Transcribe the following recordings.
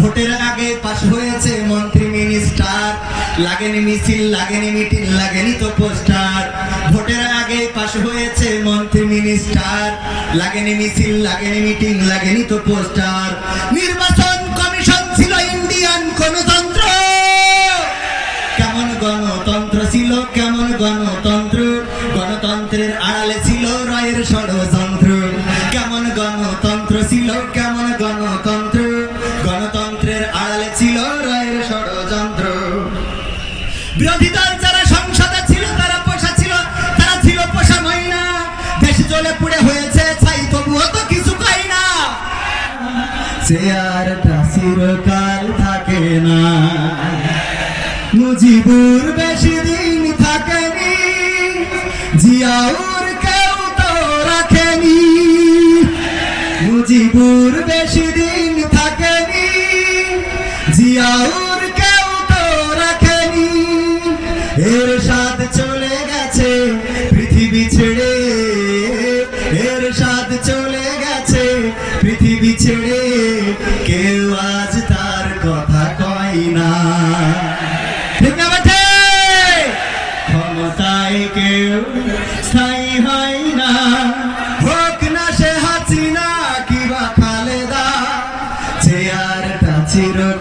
ভোটের আগে পাশ হয়েছে মন্ত্রী মিনিস্টার। মিছিল লাগেনি মিটিং তো পোস্টার। নির্বাচন গণতন্ত্র, গণতন্ত্রের আড়ালে ছিল রায়ের ষড়যন্ত্র। কেমন গণতন্ত্র ছিল, কেমন গণতন্ত্র? গণতন্ত্রের আড়ালে ছিল রায়ের ষড়যন্ত্র। বিরোধী দল যারা সংসদে ছিল, তারা পোষা ছিল, তারা ছিল পোষা মহিনা দেশ জ্বলে পুড়ে হয়েছে ছাই তবুও তো কিছু পাই না। চেয়ারটা চিরকাল থাকে না। মুজিবুর বেশি দিন জিয়াউর কেউ তো রাখেনি। মুজিবুর বেশি দিন থাকেনি। জিয়াউর কেউ তো রাখেনি। এর ক্ষমতায় কেউ স্থায়ী হয় না। হোক না সে হাসিনা কিবা খালেদা চেয়ারটা চিরকাল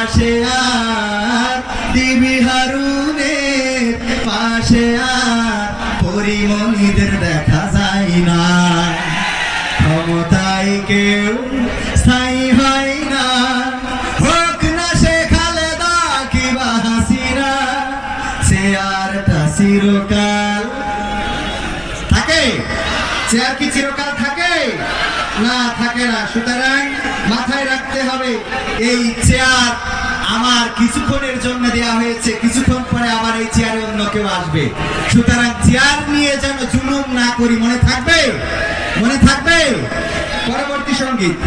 পাশে আর দিবি হারুনের পাশে আর পরিমণিদের দেখা যায় না। ক্ষমতায় কেউ স্থায়ী হয় না। হোক না সে খালেদা কিবা হাসিনা চেয়ারটা চিরকাল থাকে। চেয়ার কি চিরকাল থাকে? না থাকে না। সুতরাং মাথায় রাখতে হবে। এই চেয়ার আমার কিছুক্ষণের জন্য দেয়া হয়েছে, কিছুক্ষণ পরে আবার এই চেয়ারে অন্য কেউ আসবে। সুতরাং চেয়ার নিয়ে যেন জুলুম না করি, মনে থাকবে? মনে থাকবে? পরবর্তী সংগীত।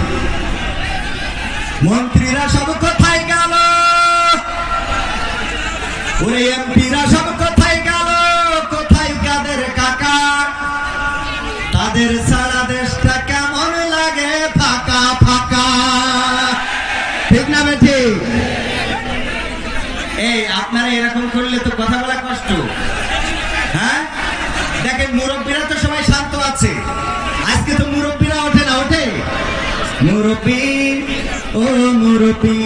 মন্ত্রীরা সব কোথায় গেল? ওরে এমপিরা সব ও মুরব্বী,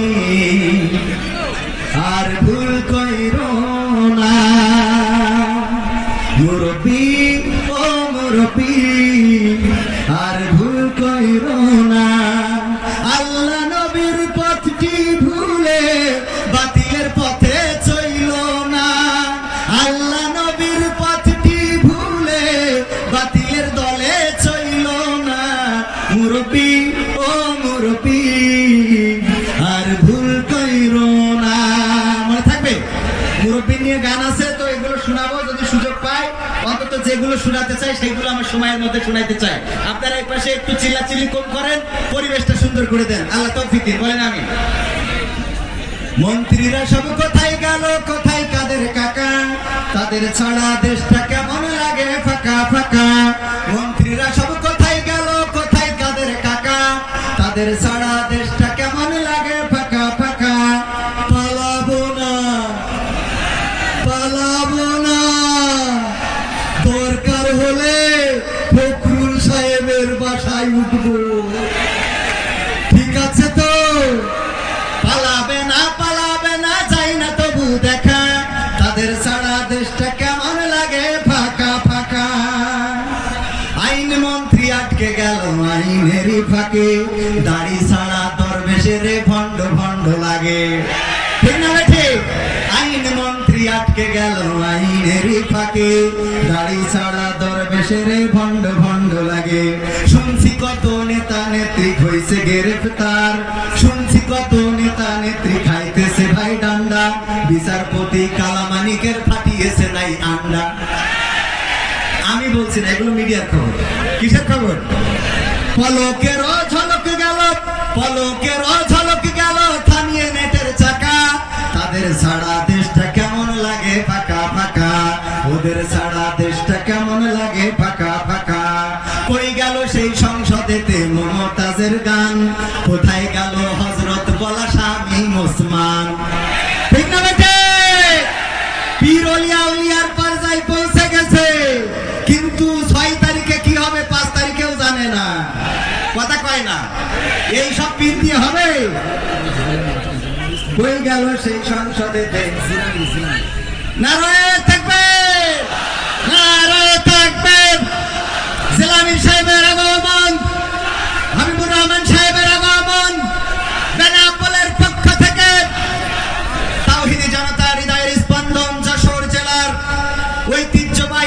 আর ভুল কইরো না। মুরব্বী, ও মুরব্বী, আর ভুল কইরো না। আল্লাহ নবীর পথটি ভুলে বাতিলের পথে চইল না। আল্লাহ নবীর পথটি ভুলে বাতিলের দলে চইল না। মুরব্বী শোনাতে চাই সেগুলো আমার সময়ের মধ্যে শোনাইতে চাই আপনারা এই পাশে একটু চিল্লাচিল্লি কম করেন, পরিবেশটা সুন্দর করে দেন। আল্লাহ তৌফিক দিন, বলেন আমি মন্ত্রীরা সব কোথায় গেল, কোথায় কাদের কাকা? তাদের ছাড়া দেশটা কেমন লাগে, ফাঁকা ফাঁকা? মন্ত্রীরা সব কোথায় গেল, কোথায় কাদের কাকা? তাদের ছাড়া দেশটা কেমন লাগে ফাঁকে দাড়ি ছাড়া দরবেশের ভণ্ড ভণ্ড লাগে। আইন মন্ত্রী আটকে গেল আইনের ফাঁকে। দাড়ি ছাড়া দরবেশের ভণ্ড ভণ্ড লাগে। শুনছি কত নেতা নেত্রী হইছে গ্রেফতার। শুনছি কত নেতা নেত্রী খাইতেছে ভাই ডান্ডা। বিচারপতি কালামানিকের ফাটিয়েছে নাই আন্ডা। আমি বলছি না, এগুলো মিডিয়ার খবর। কিসের খবর? পলকের ঝলক গেল পলকের ঝলক গেল, থামিয়ে নেটের চাকা। তাদের সারা দেশটা কেমন লাগে? ফাঁকা ফাঁকা। ওদের সারা দেশটা কেমন লাগে? ফাঁকা ফাঁকা। কই গেল সেই সংসদেতে মমতাজের গান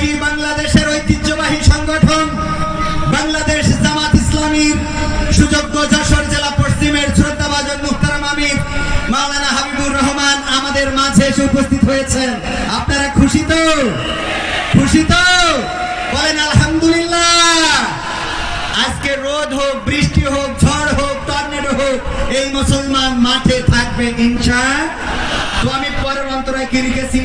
ঐতিহ্যবাহী বাংলাদেশের ঐতিহ্যবাহী সংগঠন বাংলাদেশ জামাত ইসলামীর সুযোগ্য যশোর জেলা পশ্চিমের শ্রদ্ধাভাজন মুখতারাম আমির মাওলানা হাবিবুর রহমান আমাদের মাঝে এসে উপস্থিত হয়েছেন। আপনারা খুশি তো? খুশি তো? বলেন আলহামদুলিল্লাহ। আজকে রোদ হোক, বৃষ্টি হোক, ঝড় হোক, টর্নেডো হোক, এই মুসলমান মাঠে থাকবে ইনশা আমি পরের অন্তরায় কি লিখেছি?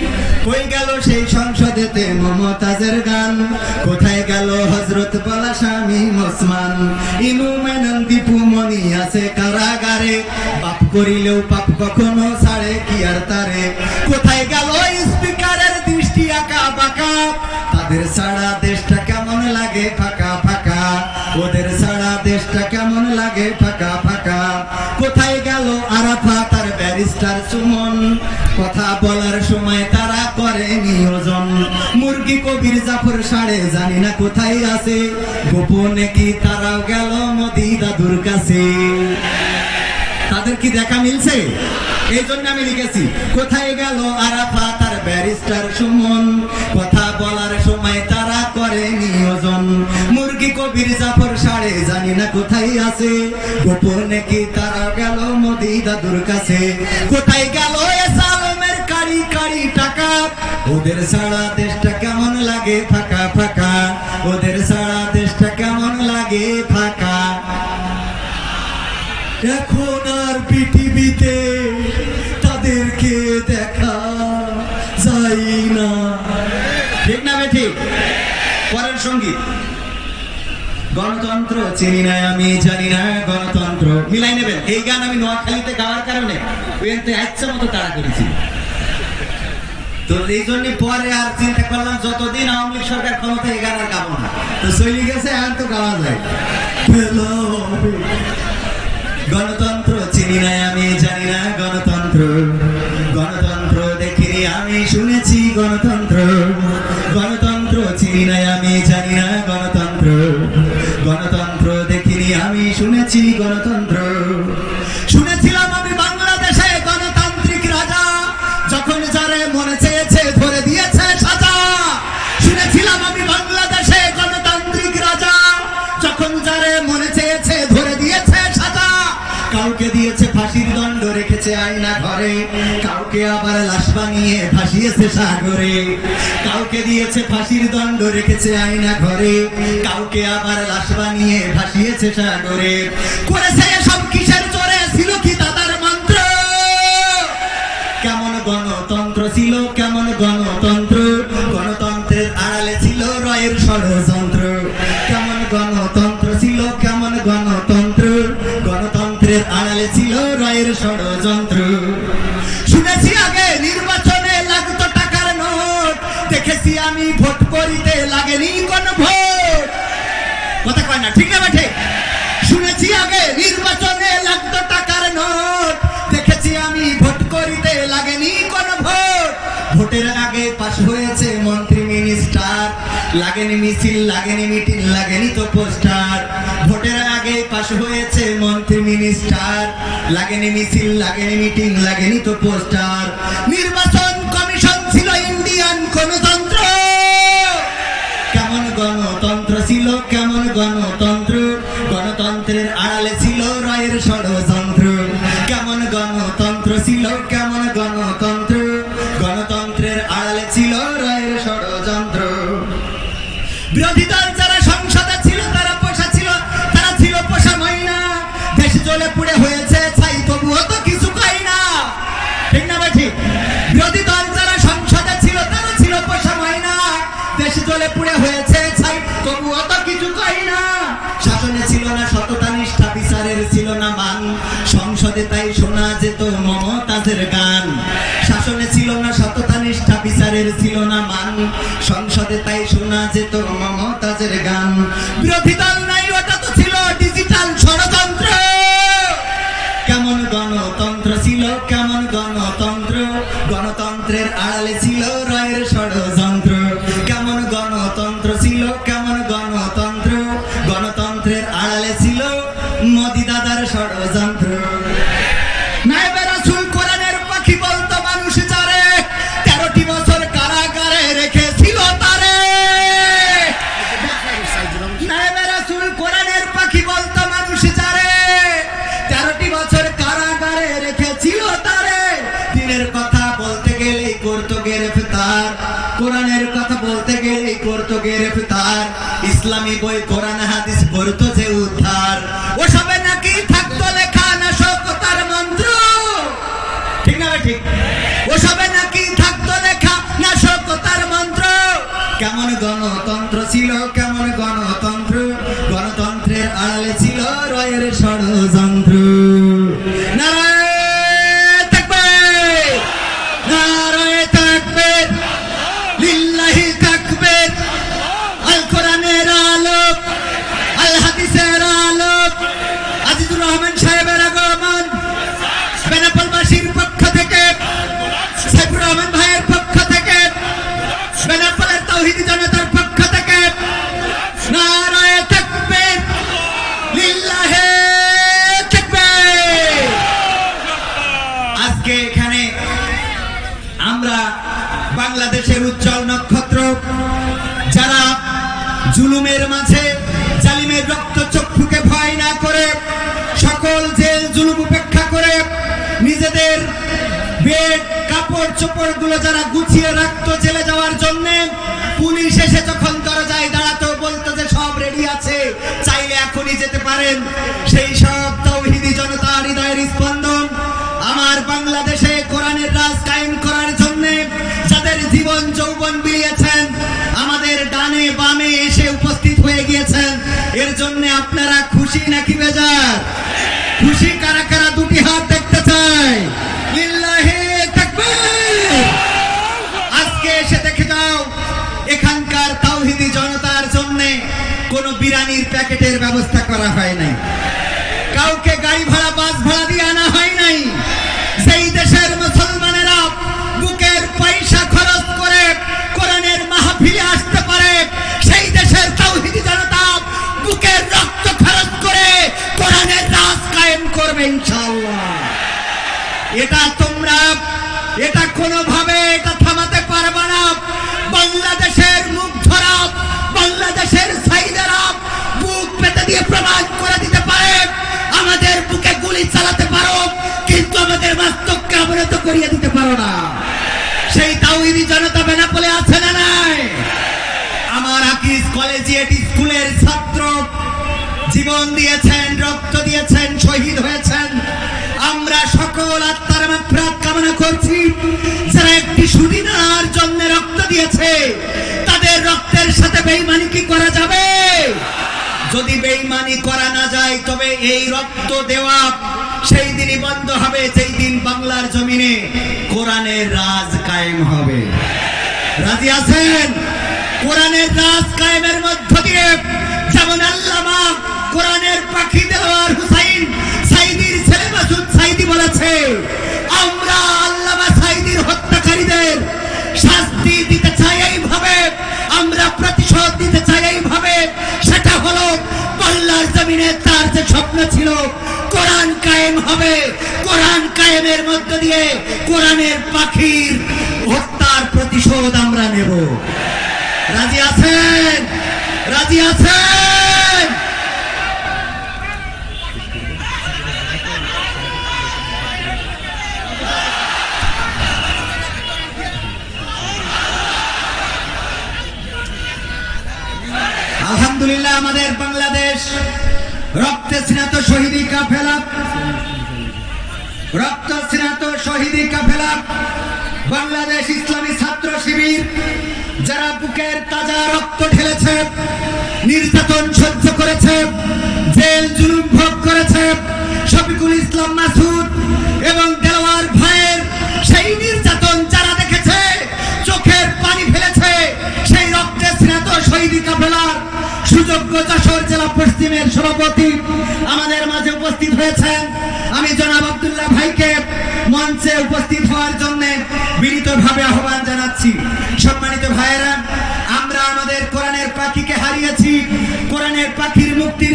কই গেল সেই সংসদেতে মমতাজের গান। কোথায় গেল হজরত বলা স্বামী ওসমান? ইনু মেনন দীপু মনি আছে কারাগারে। পাপ করিলেও পাপ কখনো ছাড়ে, কি আর তারে? কোথায় গেল স্পিকারের দৃষ্টি আঁকা বাঁকা? তাদের সারা দেশটা কেমন লাগে ফাঁকা ফাঁকা? ওদের সারা দেশটা কেমন লাগে ফাঁকা ফাঁকা? কোথায় গেল আরাফা ব্যারিস্টার সুমন, কথা বলার সময় তারা করে নিয়োজন। মুরগি কবির জাফর সাড়ে জানি না কোথায় আছে। গোপনে কি তারাও গেল মোদি দাদুর কাছে? তাদের কি দেখা মিলছে? এই জন্য আমি লিখেছি, কোথায় গেল আরাফা তার ব্যারিস্টার সুমন? কথা বলার সময় তারা করে নিয়োজন। মুরগি কবির জাফর সাড়ে জানি না কোথায় আছে। গোপনে কি তারা গেল মোদি দাদুর কাছে। কোথায় গেল ওদের সারা দেশটা কেমন লাগে ফাঁকা ফাঁকা? ওদের সারা দেশটা কেমন লাগে ফাঁকা? এখন গণতন্ত্র চিনি না আমি জানি না গণতন্ত্র। মিলাই নেবেন। এই গান আমি নোয়াখালীতে গাওয়ার কারণে ইচ্ছা মতো তাড়া করেছি। তো এই জন্য পরে আর চিন্তা করলাম, যতদিন আওয়ামী লীগ সরকার ক্ষমতা এই গান আর গাবো না। তো চলে গেছে, আর তো গাওয়া যায় গণতন্ত্র, চিনি না আমি জানি না গণতন্ত্র। গণতন্ত্র দেখিনি, আমি শুনেছি গণতন্ত্র। গণতন্ত্র, চিনি না আমি জানি না গণতন্ত্র। শুনেছি গণতন্ত্র। শুনেছিলাম আমি বাংলাদেশে গণতান্ত্রিক রাজা। যখন যারে মনে কাউকে আবার লাশ বানিয়ে ভাসিয়েছে সাগরে, কাউকে দিয়েছে ফাঁসির দণ্ড, রেখেছে আয়না ঘরে, কাউকে আবার লাশ বানিয়ে ভাসিয়েছে সাগরে। করেছে সব কিসের চরে? ছিল কি দাদার মন্ত্র? কেমন গণতন্ত্র ছিল লাগেনি মিছিল, লাগেনি মিটিং, লাগেনি তো পোস্টার। ভোটের আগে পাশ হয়েছে মন্ত্রী, মিনিস্টার। লাগেনি মিছিল, লাগেনি মিটিং, লাগেনি তো পোস্টার। নির্বাচন শোনা তোর মমতাজের গান ইসলামী বই কোরআন কাপড় চোপড়গুলো যারা গুছিয়ে রাখতো জেলে যাওয়ার জন্য, পুলিশ এসে যখন দরজায় দাঁড়াতো সব রেডি আছে, চাইলে এখনই যেতে পারেন। সেই সব তৌহিদি জনতার হৃদয়ের স্পন্দন আমার বাংলাদেশে কোরআনের রাজ কায়েম করার জন্য যাদের জীবন যৌবন বিলিয়েছেন, আমাদের ডানে বামে এসে উপস্থিত হয়ে গিয়েছেন। এর জন্য আপনারা খুশি নাকি বেজার? খুশি কারা কারা দুটি হাত দেখতে চাই কোনো বিরানির প্যাকেটের ব্যবস্থা করা হয় নাই। কাউকে গাড়ি ভাড়া, বাস ভাড়া দিয়ে আনা হয় নাই। সেই দেশের মুসলমানেরা বুকের পয়সা খরচ করে কোরআনের মাহফিলে আসতে পারে, সেই দেশের তাওহিদি জনতা বুকের রক্ত খরচ করে কোরআনের রাজ কায়েম করবে ইনশাআল্লাহ। এটা তোমরা, এটা কোনোভাবে এটা থামাতে পারবে না। বাংলাদেশের পেতে করে দিতে পারে। আমাদের বুকে গুলি চালাতে পারো, কিন্তু আমাদের বাস্তবকে অবনত করিয়ে দিতে পারো না। সেই তাওহিদি জনতা বেনাপোলে আছে না নাই? আমার আকিস কলেজিয়েট স্কুলের ছাত্র। জীবন দিয়েছেন, রক্ত দিয়েছেন, শহীদ হয়েছেন। আমরা সকল আত্মার মাত্রাত কামনা করছি। যারা একটি সুদিনার জন্য রক্ত দিয়েছে, তাদের রক্তের সাথে বেইমানি কি করা যাবে? যদি বেইমানি করা না যায়, তবে এই রক্ত দেওয়া সেই দিনই বন্ধ হবে, যেই দিন বাংলার জমিনে কোরআনের রাজ কায়েম হবে। রাজি আছেন? কোরআনের রাজ কায়েমের মধ্য দিয়ে যেমন আল্লামা কোরআনের পাখি দেওয়ার হুসাইন সাইদির ছেলে মাসুদ সাইদি বলেছে, আমরা আল্লামা সাইদির হত্যাকারীদের শাস্তি দিতে চাই এইভাবে, আমরা প্রতিশোধ স্বপ্ন ছিল, কোরআন কায়েম হবে। কোরআন কায়েমের মধ্য দিয়ে কোরআনের পাখির হত্যার প্রতিশোধ আমরা নেব। রাজি আছেন? রাজি আছেন? আলহামদুলিল্লাহ, আমাদের বাংলাদেশ রক্তে স্নাত শহীদি কাফেলা। রক্ত স্নাত শহীদি কাফেলা। বাংলাদেশ ইসলামী ছাত্র শিবির, যারা বুকের তাজা রক্ত ঢেলেছে, নির্যাতন সহ্য করেছে, জেল জুলুম ভোগ করেছে, শফিকুল ইসলাম মাসুদ এবং দেওয়ার ভাইয়ের সেই নির্যাতন যারা দেখেছে, চোখের পানি ফেলেছে, সেই রক্তে স্নাত শহীদি কাফেলার সুযোগ্য যশোর জেলা পশ্চিমের সভাপতি আমাদের মাঝে উপস্থিত হয়েছেন। আমি জনাব আবদুল্লাহ ভাইকে মঞ্চে উপস্থিত হওয়ার জন্য বিনীতভাবে আহ্বান জানাচ্ছি। সম্মানিত ভাইয়েরা, আমরা আমাদের কোরআনের পাখিকে হারিয়েছি। কোরআনের পাখির মুক্তির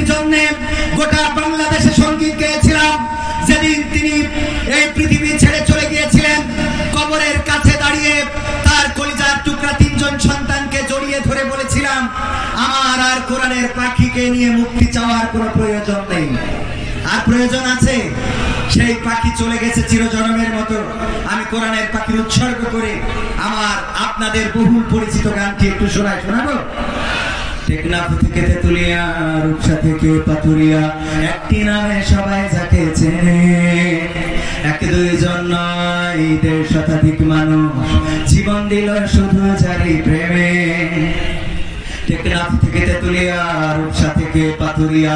নিয়ে মুক্তি চাওয়ার কোনো প্রয়োজন নেই। আর প্রয়োজন আছে? সেই পাখি চলে গেছে চিরজনমের মতো। আমি কোরআনের পাখির উৎসর্গ করে আমার আপনাদের বহুল পরিচিত গানটি একটু শোনায়, শোনাবো? টেকনাফ থেকে তেতুলিয়া, রূপসা থেকে পাতুরিয়া একটি নামে সবাই যাকে চেনে এক দুইজন নয়, দেড় শতাধিক মানুষ জীবন দিল শুধু জারি প্রেমে। টেকনাফ থেকে তেতুলিয়া, রূপসা থেকে পাতুরিয়া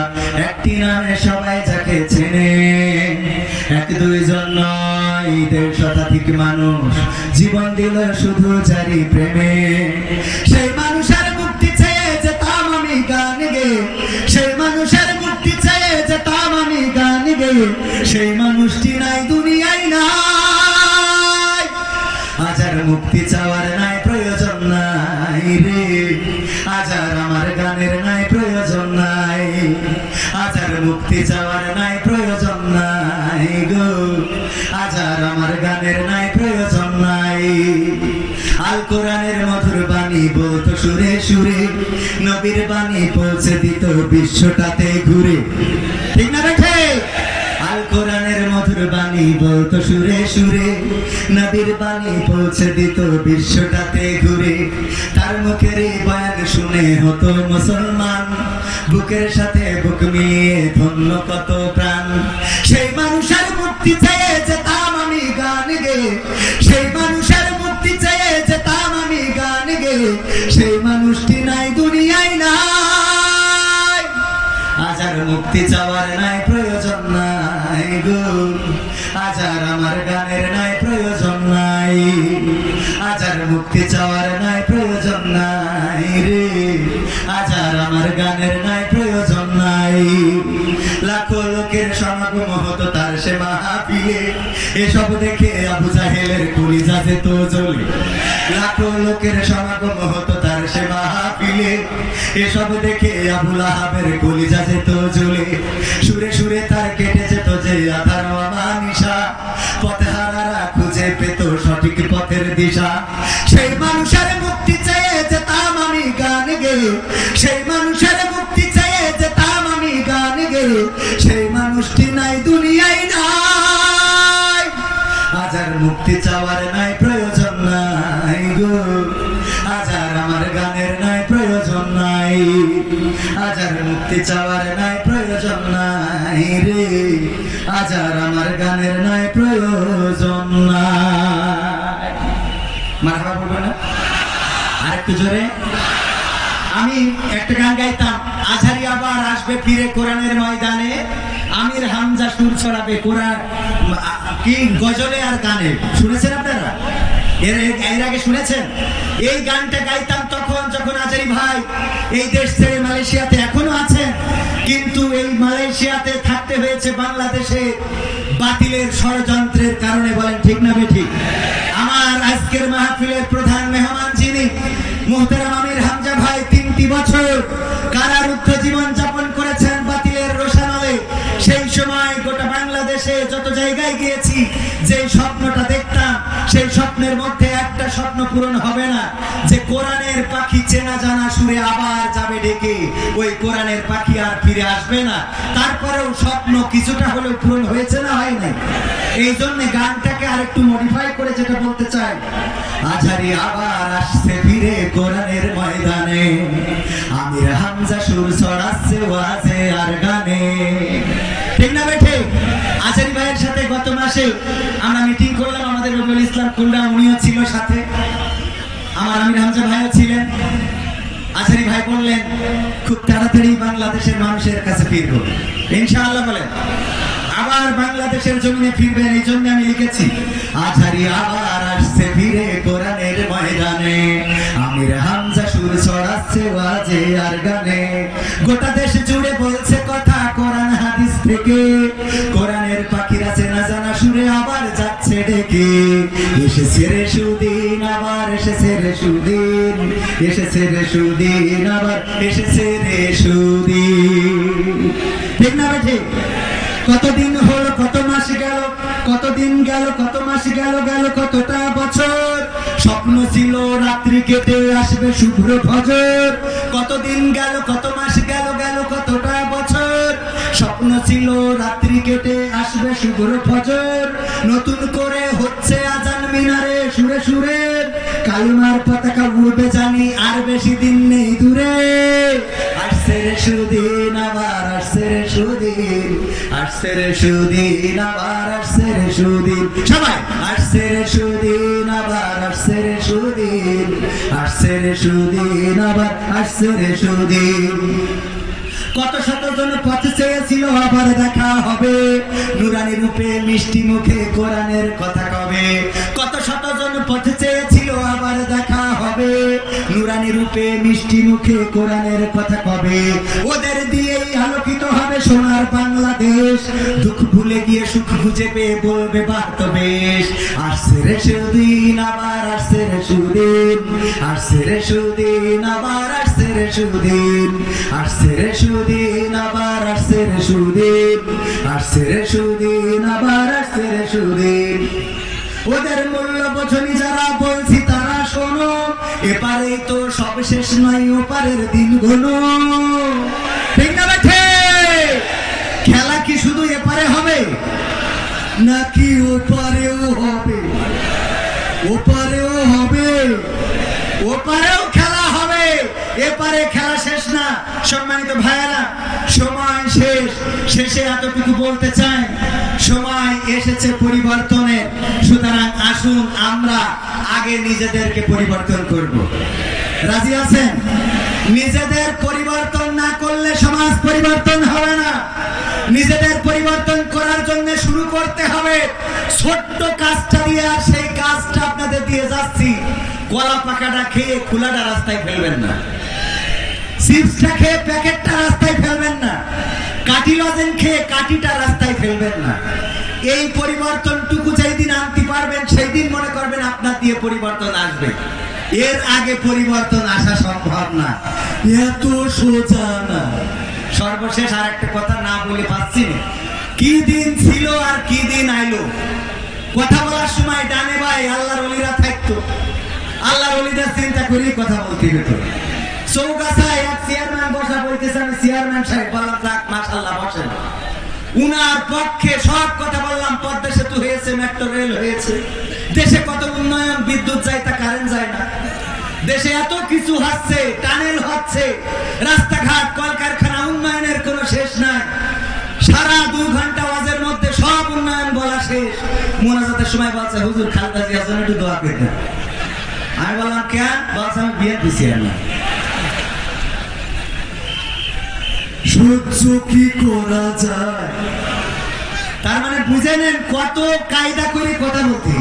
একটি নামে সবাই যাকে চেনে। এক, দুইজন নয় দেড় শতাধিক মানুষ জীবন দিল শুধু জারি প্রেমে। সেই মানুষের মুক্তি চেয়ে যেতাম আমি গান গে। সেই মানুষের মুক্তি চেয়ে যেতাম আমি গান গে। সেই মানুষটি নাই দুনিয়ায় নাই। আজার মুক্তি চাওয়ার নাই নাই আজার মুক্তি চাওয়ার নাই প্রয়োজন নাই গো। আজার আমার গানের নাই প্রয়োজন নাই। আল কোরআনের মধুর বাণী বলতো সুরে সুরে, নবীর বাণী পৌঁছে দিত বিশ্বটাতে ঘুরে। ঠিক না রেখে আল কোরআনের মধুর বাণী বলতো সুরে সুরে, নবীর বাণী পৌঁছে দিত বিশ্বটাতে ঘুরে। তার মুখের বয়ান শুনে হতো মুসলমান, বুকের সাথে বুক মিলিয়ে ধন্য কত প্রাণ। সেই মানুষের মুক্তি চেয়ে যেতাম আমি গান গে। সেই মানুষের মুক্তি চেয়ে যেতাম আমি গান গে। সেই মানুষটি নাই, দুনিয়ায় নাই। আজার মুক্তি চাওয়ার নাই, প্রয়োজন নাই গো। আজার আমার গানের নাই, প্রয়োজন নাই। আজার মুক্তি চাওয়ার এসব দেখে আবু জাহেলের কলিজা যেত জ্বলে। লাখো লোকের সমাগম হতো তার সে মাহফিলে। এসব দেখে আবুল আহাবের কলিজা যেত জ্বলে। সুরে সুরে তার কেটে যেত যে আধার মানিসা পথে হারারা খুঁজে পেত সঠিক পথের দিশা। সেই চাওয়ার নাই প্রয়োজন নাই রে। আজার আমার গানের নাই প্রয়োজন নাই। আরেকটু জোরে। আমি একটা গান গাইতাম আঝারি আবার আসবে ফিরে কোরআনের ময়দানে। আমির হামজা সুর ছড়াবে কোরআন, কি গজলে আর গানে। শুনেছেন আপনারা? এর এর আগে শুনেছেন? এই গানটা গাইতাম তখন আজারি ভাই, এই দেশ ছেড়ে মালয়েশিয়াতে এখনও আছেন কিন্তু এই মালয়েশিয়াতে থাকতে হয়েছে বাংলাদেশে বাতিলের ষড়যন্ত্রের কারণে, বলেন ঠিক না বেঠি? আমার আজকের মাহফিলের প্রধান মেহমান যিনি, মোহতারাম হামজা ভাই, তিনটি বছর কারারুদ্ধ জীবন যাপন করেছেন বাতিলের রোশানলে। সেই সময় গোটা বাংলাদেশে যত জায়গায় গিয়েছি যে স্বপ্নটা দেখতাম, সেই স্বপ্নের মধ্যে একটা স্বপ্ন পূরণ হবে না। কোরআনের পাখি চেনা জানা সুরে আবার যাবে ডেকে। ওই কোরআনের পাখি আর ফিরে আসবে না। তারপরেও স্বপ্ন কিছুটা হলেও পূরণ হয়েছে না হয় নাই? এই জন্য গানটাকে আর একটু মডিফাই করে যেটা বলতে চাই। আঝারি আবার আসছে ফিরে কোরআনের ময়দানে। আমির হামজা সুর ছড়াচ্ছে ওয়াজে আর গানে। ঠিক না বেঠে আচারি ভাইয়ের সাথে গত মাসে আমরা মিটিং করলাম, আমাদের রবিউল ইসলাম খুলনা উনিও ছিল সাথে। আমার আমির হামজা ভাইও ছিলেন। আচারি ভাই বললেন, খুব তাড়াতাড়ি বাংলাদেশের মানুষের কাছে ফিরবো। ইনশাআল্লাহ বলেন, আবার বাংলাদেশের জমিনে ফিরবেন, এই জন্য আমি লিখেছি আঝারি আবার আসছে ফিরে কোরআনের ময়দানে। আমির হামজা সুর ছড়াচ্ছে ওয়াজে আর গানে। গোটা দেশ জুড়ে বলছে কথা কোরআন হাদিস থেকে। কোরআনের পাখিরা চেনা জানা সুরে আবার যাচ্ছে ডেকে এসেছে রে সুদিন আবার, এসেছে রে সুদিন, এসেছে রে সুদিন কতদিন হলো, কত মাস গেল, কতদিন গেল, কত মাস গেল গেল কতটা বছর? স্বপ্ন ছিল রাত্রি কেটে আসবে শুভ্র ফজর। কতদিন গেল, কত মাস গেল ছিল, রাত্রি কেটে আসবে শুভ্র ফজর। নতুন করে হচ্ছে আজান মিনারে সুরে সুরে। কালিমার পতাকা উড়বে জানি, আর বেশি দিন নেই দূরে। আসছে রে সুদিন, আবার আসছে রে সুদিন। আসছে রে সুদিন, আবার আসছে রে সুদিন। সবাই, আসছে রে সুদিন, আবার আসছে রে সুদিন। আসছে রে সুদিন, আবার আসছে রে সুদিন। কত শত পথ চেয়েছিল, আবার দেখা হবে। নুরানি রূপে মিষ্টি মুখে কোরআনের কথা কবে? কত শত জন পথ হবে নুরানি রূপে মিষ্টি মুখে কোরআনের কথা কবে? ওদের দিয়েই আলোকিত হবে সোনার বাংলাদেশ। দুঃখ ভুলে গিয়ে সুখ খুঁজে পেয়ে বলবে বাত বেশ। আসছে রে সুদিন আবার আসছে রে সুদিন আসছে রে সুদিন আবার আসছে রে সুদিন আসছে রে সুদিন আবার আসছে রে সুদিন আসছে রে সুদিন আবার আসছে রে সুদিন ওদের মূল্য বোঝনি এপারেই তো সব শেষ নয় ওপারের দিন ঘনো ঠিক না বেঠে? খেলা কি শুধু এপারে হবে? নাকি ওপারেও হবে? ওপারেও হবে। ওপারেও খেলা হবে। এপারে খেলা শেষ না। সম্মানিত ভাইয়েরা, সময় শেষ। শেষে এতটুকু বলতে চাই। সময় এসেছে পরিবর্তনের সুতরাং আসুন আমরা আগে নিজেদেরকে পরিবর্তন করব। রাজি আছেন? নিজেদের পরিবর্তন না করলে সমাজ পরিবর্তন হবে না। নিজেদের পরিবর্তন করার জন্য শুরু করতে হবে। ছোট্ট কাজটা দিয়ে আর সেই কাজটা আপনাদের দিয়ে যাচ্ছি। কলা পাকাটা খেয়ে খোলাটা রাস্তায় ফেলবেন না। চিপসটা খেয়ে প্যাকেটটা রাস্তায় ফেলবেন না। কাটি লজেন খেয়ে কাটিটা রাস্তায় ফেলবেন না। এই পরিবর্তনটুকু যেই দিন আনতে পারবেন সেই দিন মনে করবেন আপনার দিয়ে পরিবর্তন আসবে। এর আগে পরিবর্তন আসা সম্ভব না। এত সোজা না। সর্বশেষ আর একটা কথা না বলে পাচ্ছি না। কি দিন ছিল আর কি দিন আইলো? কথা বলার সময় ডানে ভাই আল্লাহর অলিরা থাকতো। আল্লাহর অলিদের চিন্তা করেই কথা বলতে হতো চৌগাছায় এক চেয়ারম্যান বসা বলতেছে, আমি চেয়ারম্যান সাহেব বললাম যাক মাশাল্লাহ বসেন। উনার পক্ষে সব কথা বললাম, পদ্মা সেতু হয়েছে, মেট্রো রেল হয়েছে। দেশে কত উন্নয়ন, বিদ্যুৎ যায় কারেন্ট যায় না। দেশে এত কিছু হচ্ছে টানেল হচ্ছে, রাস্তাঘাট, কলকারখানা, উন্নয়নের কোনো শেষ নাই। সারা দু ঘণ্টা ওয়াজের মধ্যে সব উন্নয়ন বলা শেষ। মোনাজাতের সময় বলছে, হুজুর খালদা জিয়ার একটু দোয়া করতে আমি বললাম, কেন? বলছে, আমি বিয়ে দিছি না সহ্য কি করা যায়? তার মানে বুঝে নেন কত কায়দা করে কথা বলতে।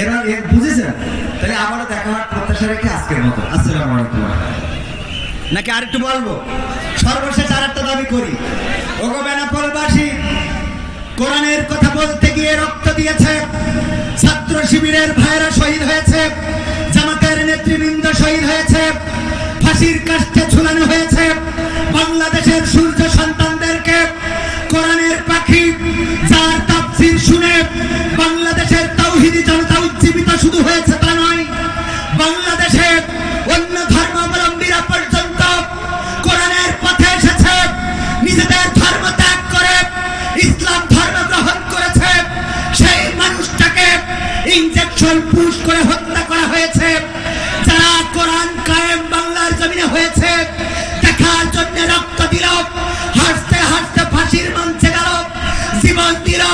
এরা বুঝেছেন? তাহলে আবারও দেখা হওয়ার প্রত্যাশা রেখে আজকের মতো। আসসালামু আলাইকুম। নাকি আরেকটু বলব? সর্বশেষ আর একটা দাবি করি। ওগো বেনাপোলবাসী, কোরআনের কথা বলতে গিয়ে রক্ত দিয়েছে। ছাত্র শিবিরের ভাইরা শহীদ হয়েছে। জামাতের নেতৃবৃন্দ শহীদ হয়েছে। ফাঁসির কাষ্টে ঝুলানো হয়েছে। বাংলাদেশের সূর্য সন্তানদেরকে কোরআনের পাখি যার তাফসীর শুনে বাংলাদেশের তাওহিদি জনতা উজ্জীবিত শুধু হয়েছে তা নয় বাংলাদেশে অন্য ধর্মাবলম্বীরা পর্যন্ত কোরআনের পথে এসেছে, নিজেদের ধর্ম ত্যাগ করে ইসলাম ধর্ম গ্রহণ করেছে। সেই মানুষটাকে ইনজেকশন পুশ করে হত্যা করা হয়েছে।